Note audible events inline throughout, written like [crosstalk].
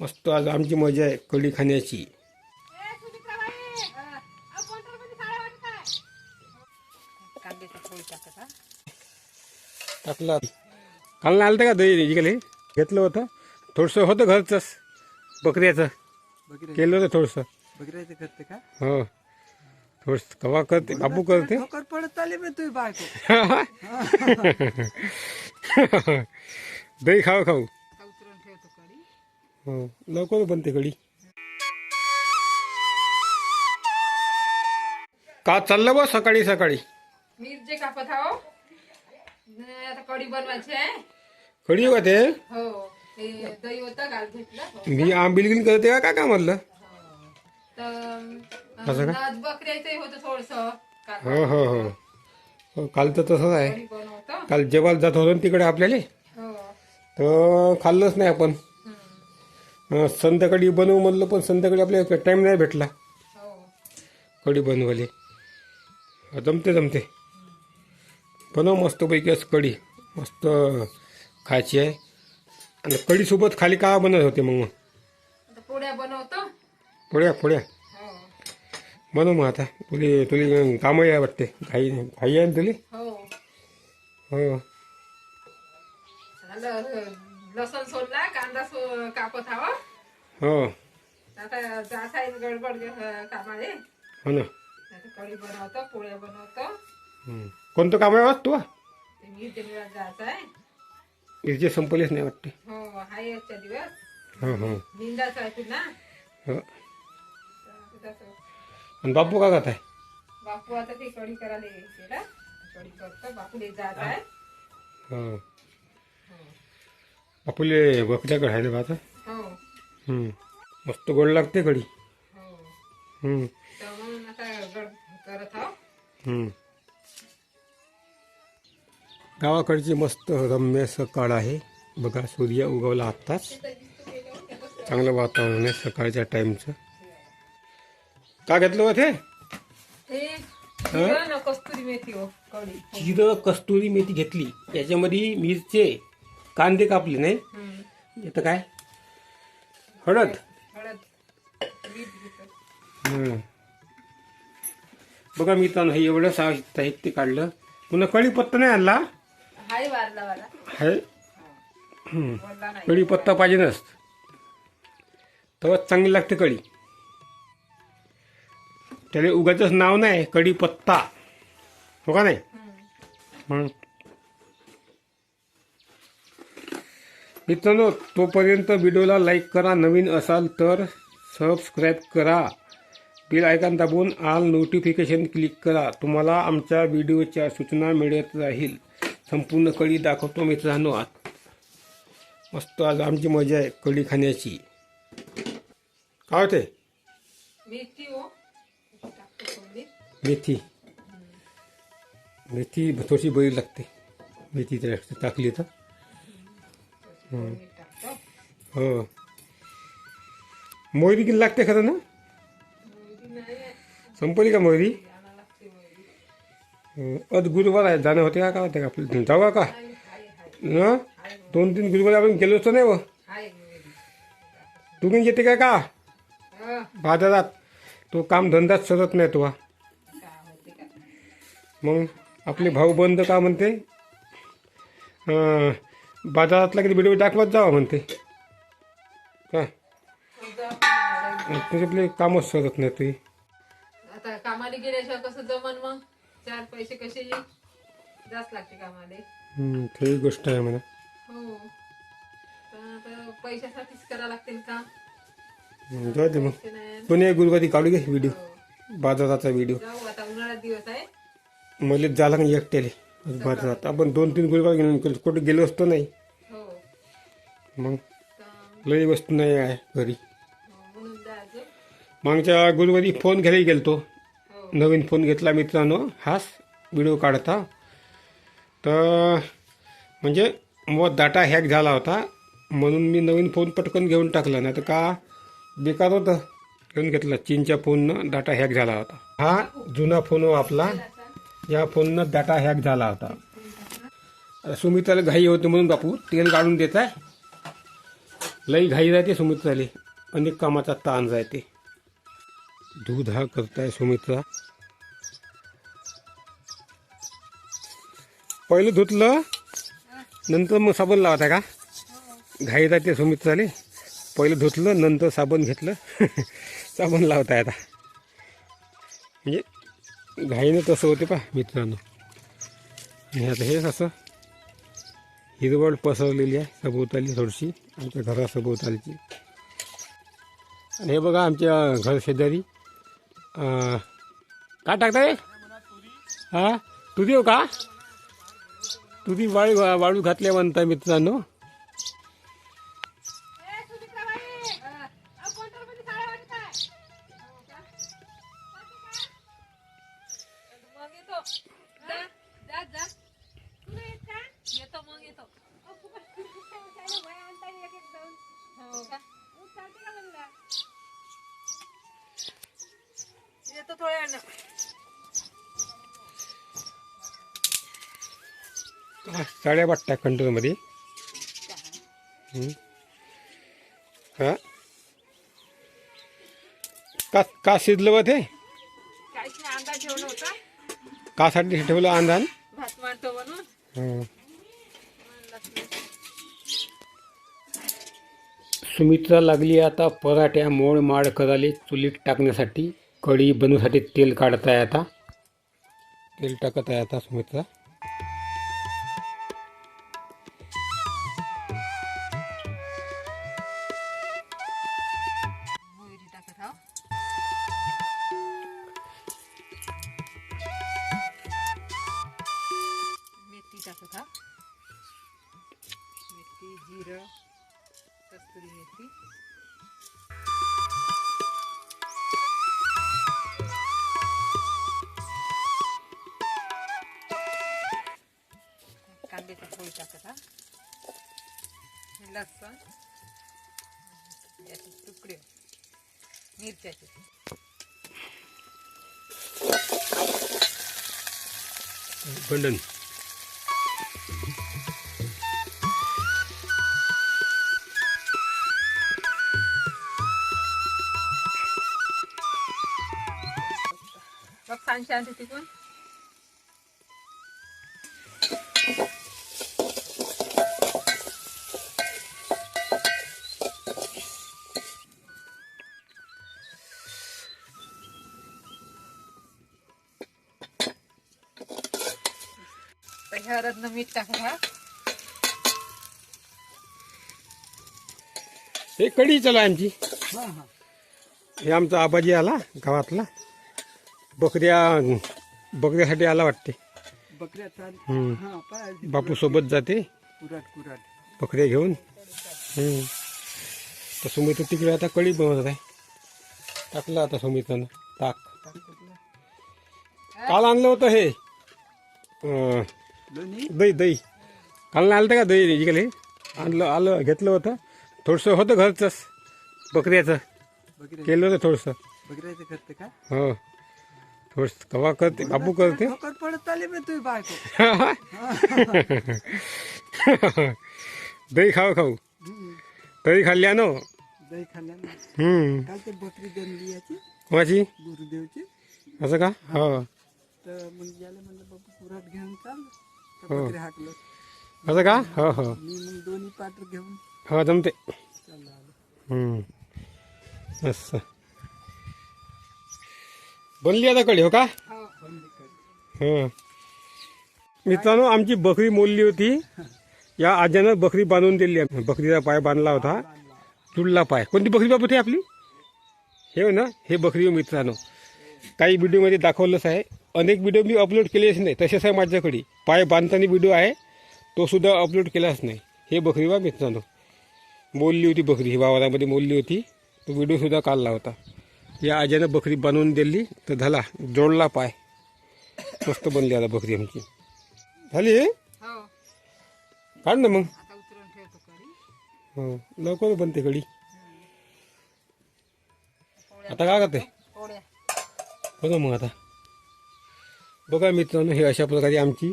मस्त आज आमची मजा आहे कढी खाण्याची. टाकला. काल आलं का दही इकडे घेतलं होतं. थोडंसं होतं घरचंच. बकऱ्याचं. केलं होतं थोडंसं. बकऱ्याचं करते का? हो. थोडस कवा करते बापू करते. पडत आली मी बायको. [laughs] दही खाऊ खाऊ. हो लवकर बनते कढी का चाललं बा सकाळी सकाळी? मिरचे कापत आहो. न, आता कढी बनवायची आहे. कढी का ते हो ते दही होतं काल घेतलं. हो. मी आंबिलगिन करते का काय तर नद बकऱ्याचंही होतं थोडस. हो हो हो. हो काल तर तसंच आहे. बनवतो. काल जेवायला जात होतो ना तिकडे आपल्याला? हो. तर खाल्लंच नाही आपण. संध्याकाळी बनवू म्हणलं पण संध्याकाळी आपल्याला टाईम नाही भेटला. कढी बनवायला हा, जमते जमते. बनव मस्तपैकी असं कढी. मस्त खायची आहे. आणि कढीसोबत खाली का बनत होते मग? पोळ्या बनवतो. पोळ्या पोळ्या हो. बनव मग आता. तुली तुली कामही आहे वाटते. घाई घाई आहे ना तुली? हो. हो. झालं लसण सोडला कांदा सो कापत हवा. हो. आता जाता येईल गडबड कामाले. हो ना. आता कढी बनवतो पोळ्या बनवतो. हं. कोणतं काम आहे वाच तू? ते जायचं आहे. इथे संपलेच नाही वाटते. हो हाय आजच्या दिवस. हो हो. निंदाचं आहे पुन्हा हो. तर तसं. आणि बापू का खात आहे बापू आता ते कढी करायला गेला कढी करतो. बापूले जात आहे. हो. बापूले बकऱ्याकडे आहे आता? हो. मस्त गोड लागते कढी. हो. तर म्हणून आता गड करत आहो. गावाकडची मस्त रम्य सकाळ आहे. बघा सूर्य उगवला आत्ताच. चांगलं वातावरण आहे सकाळच्या टाईमचं. का घेतलं होते हे? जिरं न कस्तुरी मेथी हो जिरं कस्तुरी मेथी घेतली. त्याच्यामध्ये मिरचे कांदे कापले नाही. येतं काय? हळद? हळद. मीठ घेतो हं. बघा एवढं साहित्य काढलं. पुन्हा कढीपत्ता नाही आणला? हाय कढीपत्ता पाहिजे नसत. तेव्हा चांगली लागते कढी. त्याला उगाच नाव नाही कढीपत्ता. हो का नाही? म्हणून मित्रांनो तोपर्यंत व्हिडिओला लाईक करा. नवीन असाल तर सबस्क्राईब करा. बिल आयकॉन दाबून आल नोटिफिकेशन क्लिक करा. तुम्हाला आमच्या व्हिडिओच्या सूचना मिळत राहील. संपूर्ण कढी दाखवतो मित्रांनो. आत मस्त आज आमची मजा आहे कढी खाण्याची. काय होते? मेथी हो. मेथी थोडीशी बरी लागते. मेथी तर टाकली तर. हो. हो. मोहरी किती लागते खरं ना? संपली का मोहरी? हो. आणा अद गुरुवार आहे. जाणं होते का? का होते का? आपलं जाऊ का? ना? दोन तीन गुरुवार आपण गेलो असतो नाही व तुम्ही येते काय का? बाजारात. तो काम धंदाच सरत नाही तो. मग आपले भाऊ बंद का म्हणते? हां बाजारातला किती व्हिडिओ दाखवत जावा म्हणते. का तुझे आपले कामच सरत नाही तुझी आता कामाला गेल्याशिवाय कसं जमन मग? चार पैसे कसे येईल? जास्त लागते कामाला. हं, ते गोष्ट आहे म्हणा. हो. आता पैशासाठीच करा लागतील काम हं, जाऊ दे मग. ते नाही कोणी गुरुवारी काढू घे व्हिडिओ हो. बाजाराचा व्हिडिओ जाऊ आता उन्हाळ्यात दिवस आहे. मला नाही एकट्याले. बाजारात. आपण दोन तीन गुरुवार गेलो कुठे गेलो असतो नाही. मग लय लई वस्तू नाही आहे घरी. मागच्या गुरुवारी फोन घ्यायला गेलतो. नवीन फोन घेतला मित्रांनो. हाच व्हिडिओ काढता. तर म्हणजे मग डाटा हॅक झाला होता. म्हणून मी नवीन फोन पटकन घेऊन टाकला. नाही तर का बेकार होतं. घेऊन घेतला. चीनच्या फोननं डाटा हॅक झाला होता. हा जुना फोन हो आपला. या फोननं डाटा हॅक झाला होता. सुमित्राला घाई होती म्हणून बापू तेल काढून देत आहे लई घाई राहते सुमित्राले अनेक कामाचा ताण राहते दूध हा करताय सुमित्रा. पहिलं धुतलं नंतर मग साबण लावता का? घाई राहते सुमित्राले. पहिलं धुतलं नंतर साबण घेतलं. [laughs] साबण लावताय आता. म्हणजे घाईनं तसं होते पा मित्रांनो. आणि आता हेच असं हिरवळ पसरलेली आहे सभोवताली थोडीशी आमच्या घरासभोवतालची आणि हे बघा आमच्या घर शेजारी काय टाकताय? हा? तुझी हो का? तुझी वाळू वाळू घातल्या म्हणता मित्रांनो. येतो थोड्या वेळानं. साड्या वाटत्या कंट्रोलमध्ये हं. हा. का का शिजलं बा ते? काहीच नाही अंदा ठेवलं होता. कासाठी ठेवलं अंधान? भात मांडतो म्हणून. सुमित्रा लागली आता पराठ्या मोड माळ कराले चुलीत टाकण्यासाठी कढी बनवण्यासाठी तेल काढत आहे आता. तेल टाकत आहे आता सुमित्रा. मेथी टाकत हा. मेथी जिरं. कस्तुरी मेथी. कांद्याची पोळी टाकत हा. लसूण याचे तुकडे मिरच्याचे. बंडन. बघ सांग शांती तिकून ह्या रत्न मीठ टाका हा. हे कढी चला आमची. हा हा. हे आमचा आबाजी आला गावातला. बकऱ्या बकऱ्यासाठी आला वाटते. बकऱ्या चाल. हा पाय बापू सोबत जाते. कुराट कुराट बकऱ्या घेऊन. तर सुमित्र तिकडे आता कढी बनवत आहे. टाकलं आता सुमित्रानं ताक काल आणलं होतं हे. अं, दही दही. काल नाही आलं होतं का दही इकडे? आणलं आलं घेतलं होतं. थोडंसं होतं घरचंच. बकऱ्याचं. बकऱ्या केलं होतं थोडंसं. बकऱ्याचं करते का? हो. थोडंसं कवा करते? बापू करते? पडत आली बे तुझी बायको. दही खाऊ खाऊ. दही खाल्ल्यानं दही खाल्ल्यानं हम्म. काल ते बकरी जनली याची कोणाची? गुरुदेवची. असं का? हो. तर मग याला म्हणलं बाबा कुराट घेऊन चाल. तर हो. बकरी हाकलं. असं का? हो हो. मी मग दोन्ही पात्र घेऊन हो जमते. चालला आलो. हम्म. असं बनली आता कडी हो का? हं. मित्रांनो आमची बकरी मोडली होती. या आज्यानं बकरी बांधून दिली. बकरीचा पाय बांधला होता. जुळला पाय. कोणती बकरी बाबू ते आपली? हे हो ना? हे बकरी मित्रांनो. काही व्हिडिओमध्ये दाखवलंच आहे. अनेक व्हिडिओ मी अपलोड केलेच नाही. तसेच आहे माझ्याकडे पाय बांधताना व्हिडिओ आहे. तो सुद्धा अपलोड केलाच नाही. हे बकरी बा मित्रांनो. मोडली होती बकरी. ही वावरामध्ये मोडली होती. तो व्हिडिओ सुद्धा काढला होता. या आज्यानं बकरी बनवून दिली तर झाला जोडला पाय. मस्त बनली आता बकरी आमची. झाली? हो. काढ ना मग. हो लवकर बनते कडी आता काय करते? बघा मग आता. बघा मित्रांनो हे अशा प्रकारे आमची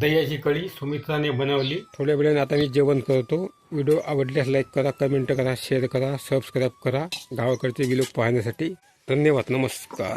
दह्याची कळी सुमित्राने बनवली. थोड्या वेळाने आता मी जेवण करतो. व्हिडिओ आवडल्यास लाईक करा कमेंट करा शेअर करा सबस्क्राईब करा. गावाकडचे व्हिडिओ पाहण्यासाठी धन्यवाद. नमस्कार.